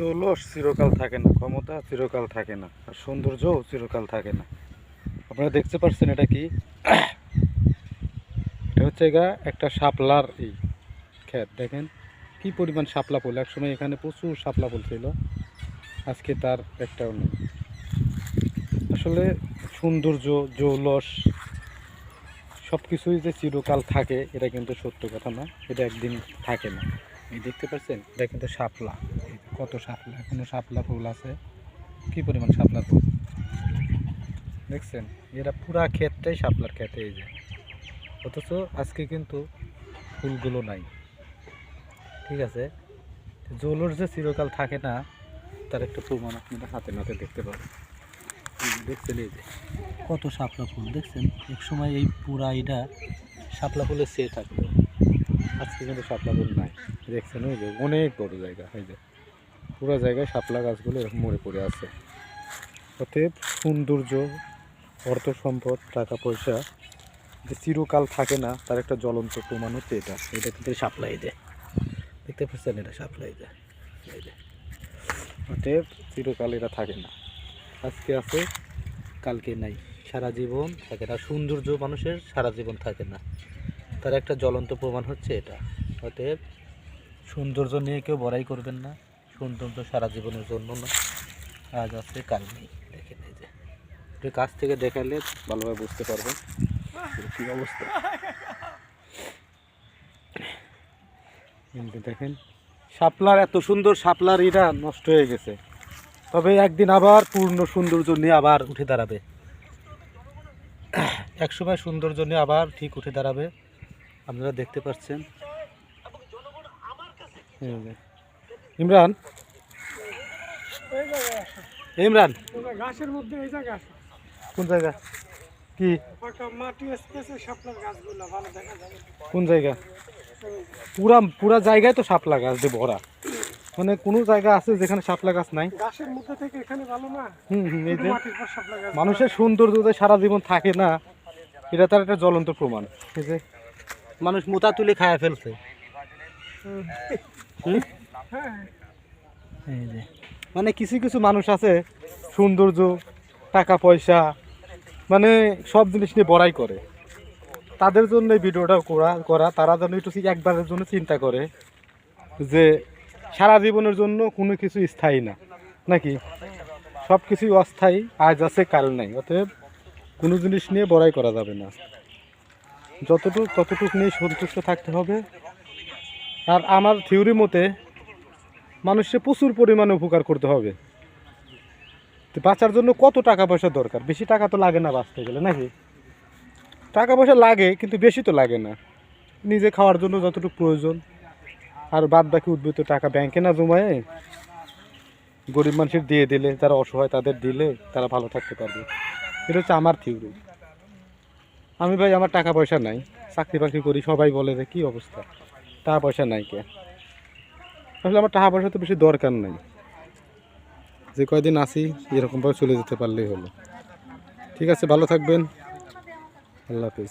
জৌলস চিরকাল থাকে না, ক্ষমতা চিরকাল থাকে না, আর সৌন্দর্যও চিরকাল থাকে না। আপনারা দেখতে পাচ্ছেন এটা কি? এটা হচ্ছে গা একটা শাপলার এই ক্ষেত, দেখেন কি পরিমাণ শাপলা ফুল। একসময় এখানে প্রচুর শাপলা ফুল ছিল, আজকে তার একটাও নেই। আসলে সৌন্দর্য, জৌলস সব কিছুই যে চিরকাল থাকে, এটা কিন্তু সত্য কথা না, এটা একদিন থাকে না। এই দেখতে পাচ্ছেন এটা কিন্তু শাপলা। কত শাপলা? এখনও শাপলা ফুল আছে। কি পরিমাণ শাপলা ফুল? দেখছেন, এরা পুরা ক্ষেতটাই শাপলার ক্ষেতে এই যে অথচ আজকে কিন্তু ফুলগুলো নাই। ঠিক আছে? জোলোর যে চিরকাল থাকে না, তার একটা প্রমাণ আপনারা হাতে নাতে দেখতে পাবেন। দেখছেন, এই যে কত শাপলা ফুল, দেখছেন? এক সময় এই পুরা এটা শাপলা ফুলের চেয়ে থাকতো। আজকে কিন্তু শাপলা ফুল নাই। দেখছেন ওই যে অনেক বড় জায়গা, এই যে পুরো জায়গায় শাপলা গাছগুলো এরকম মরে পড়ে আছে। অতএব সৌন্দর্য, অর্থ সম্পদ, টাকা পয়সা যে চিরকাল থাকে না, তার একটা জ্বলন্ত প্রমাণ হচ্ছে এটা। এটা কিন্তু সাপ্লাই দেয় দেখতে পাচ্ছেন এটা শাপলা এই যে। এই যে। অতএব চিরকাল এটা থাকে না। আজকে আছে, কালকে নাই। সারা জীবন থাকে না। সৌন্দর্য মানুষের সারা জীবন থাকে না। তার একটা জ্বলন্ত প্রমাণ হচ্ছে এটা। অতএব সৌন্দর্য নিয়ে কেউ বড়াই করবেন না। সৌন্দর্য সারা জীবনের জন্য না। আজ আছে, কাল নেই। দেখেন এই যে। একটু কাছ থেকে দেখালে ভালোভাবে বুঝতে পারবেন কি অবস্থা। দেখেন, শাপলার এত সুন্দর শাপলার এটা নষ্ট হয়ে গেছে। তবে একদিন আবার পূর্ণ সৌন্দর্য নিয়ে আবার উঠে দাঁড়াবে। একসময় সৌন্দর্য নিয়ে আবার ঠিক উঠে দাঁড়াবে। আপনারা দেখতে পাচ্ছেন। ইমরান। ইমরান? গাছের মধ্যে এই জায়গায় আসো। কোন জায়গা? কি? মাটি স্পেসে শাপলার গাছগুলো ভালো দেখা যাবে কোন জায়গা? পুরা পুরা জায়গায় তো শাপলা গাছ দিয়ে ভরা মানে কোনো জায়গা আছে যেখানে শাপলা গাছ নাই? গাছের মধ্যে থেকে এখানে ভালো না? হুম হুম এই যে মানুষের সৌন্দর্য যে সারা জীবন থাকে না এটা তার একটা জ্বলন্ত প্রমাণ। এই যে মানুষ মোতা তুলে খায়া ফেলছে। হুম। মানে কিছু কিছু মানুষ আছে, সৌন্দর্য, টাকা পয়সা মানে সব জিনিস নিয়ে বড়াই করে। তাদের জন্য এই ভিডিওটা করা করা, তারা যেন একটু একবারের জন্য চিন্তা করে যে সারা জীবনের জন্য কোনো কিছু স্থায়ী না। নাকি? সব কিছুই অস্থায়ী, আজ আছে, কাল নাই। অতএব কোনো জিনিস নিয়ে বড়াই করা যাবে না। যতটুকু, ততটুকু নিয়ে সন্তুষ্ট থাকতে হবে। আর আমার থিওরি মতে মানুষকে প্রচুর পরিমাণে উপকার করতে হবে। তো বাঁচার জন্য কত টাকা পয়সা দরকার? বেশি টাকা তো লাগে না বাঁচতে গেলে, নাকি? টাকা পয়সা লাগে, কিন্তু বেশি তো লাগে না। নিজে খাওয়ার জন্য যতটুকু প্রয়োজন। আর বাদ বাকি উদ্বৃত্ত টাকা ব্যাংকে না জমায়ে গরিব মানুষের দিয়ে দিলে, যারা অসহায় তাদের দিলে তারা ভালো থাকতে পারবে। এটা হচ্ছে আমার থিওরি আমি ভাই, আমার টাকা পয়সা নাই। চাকরি বাকরি করি, সবাই বলে যে কী অবস্থা? টাকা পয়সা নাই কে? আসলে আমার টাকা পয়সা তো বেশি দরকার নাই। যে কয়দিন আসি এরকমভাবে চলে যেতে পারলেই হলো। ঠিক আছে, ভালো থাকবেন। আল্লাহ হাফিজ।